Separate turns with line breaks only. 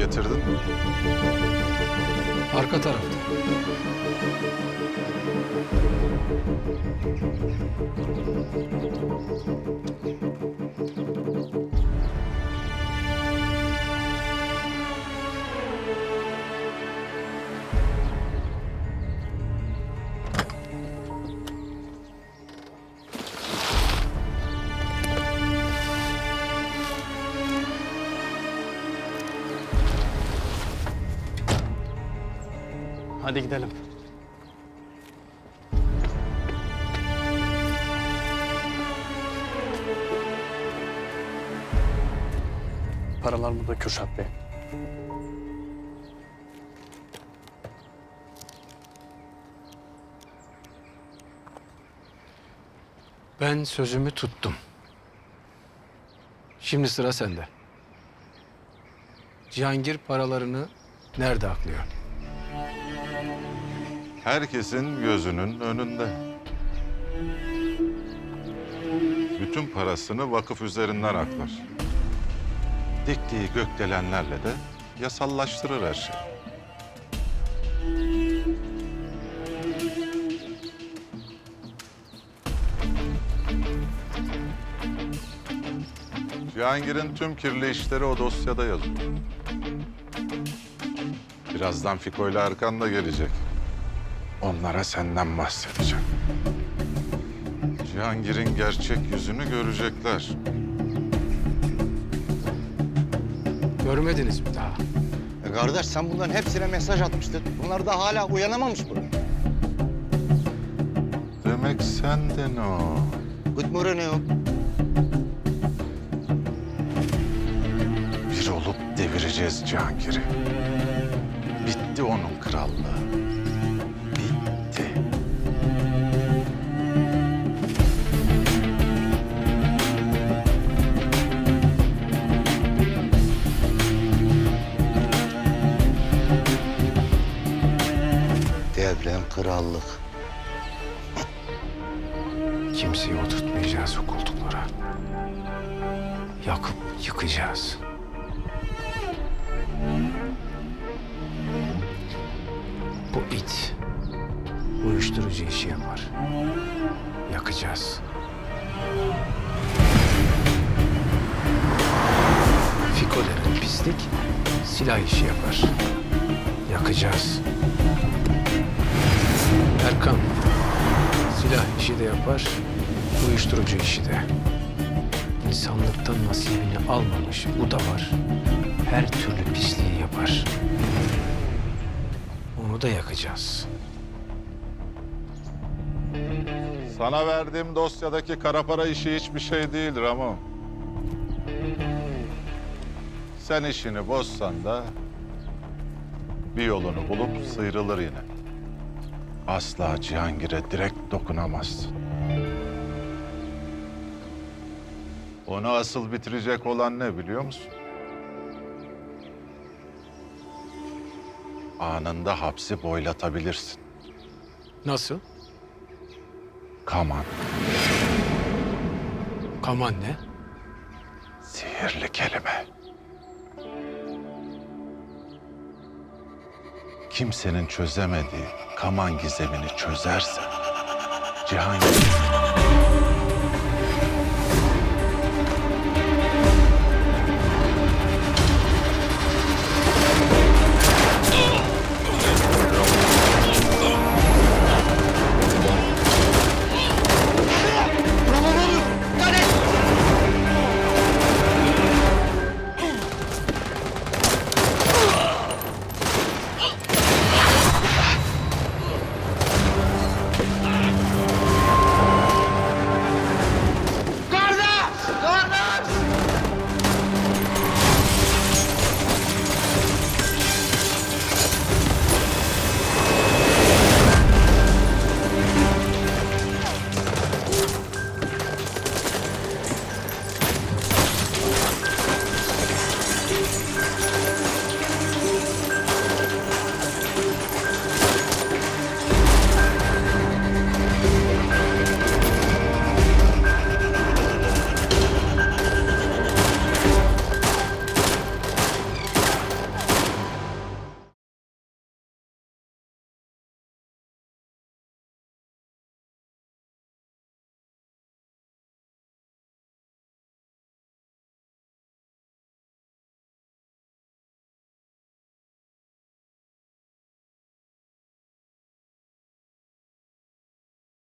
getirdin? Arka tarafta. Hadi gidelim. Paralar burada Kürşat Bey. Ben sözümü tuttum. Şimdi sıra sende. Cihangir paralarını nerede aklıyor?
Herkesin gözünün önünde. Bütün parasını vakıf üzerinden aklar. Diktiği gökdelenlerle de yasallaştırır her şeyi. Cihangir'in tüm kirli işleri o dosyada yazıyor. Birazdan Fiko ile Erkan da gelecek. Onlara senden bahsedeceğim. Cihangir'in gerçek yüzünü görecekler.
Görmediniz mi daha?
E kardeş sen bunların hepsine mesaj atmıştın. Bunlar da hala uyanamamış mı?
Demek sendin o.
Good morning.
Bir olup devireceğiz Cihangir'i. Bitti onun krallığı.
Devrem krallık.
Kimseyi oturtmayacağız o koltuklara. Yakıp yıkacağız. Bu it uyuşturucu işi yapar. Yakacağız. Fiko denen pislik silah işi yapar. Yakacağız. Erkan Silah işi de yapar, uyuşturucu işi de. İnsanlıktan nasibini almamış bu da var. Her türlü pisliği yapar. Onu da yakacağız.
Sana verdiğim dosyadaki kara para işi hiçbir şey değil Ramo. Sen işini bozsan da bir yolunu bulup sıyrılır yine. Asla Cihangir'e direkt dokunamazsın. Onu asıl bitirecek olan ne biliyor musun? Anında hapsi boylatabilirsin.
Nasıl?
Kaman,
Kaman ne?
sihirli kelime. Kimsenin çözemediği Kaman gizemini çözersen Cihangir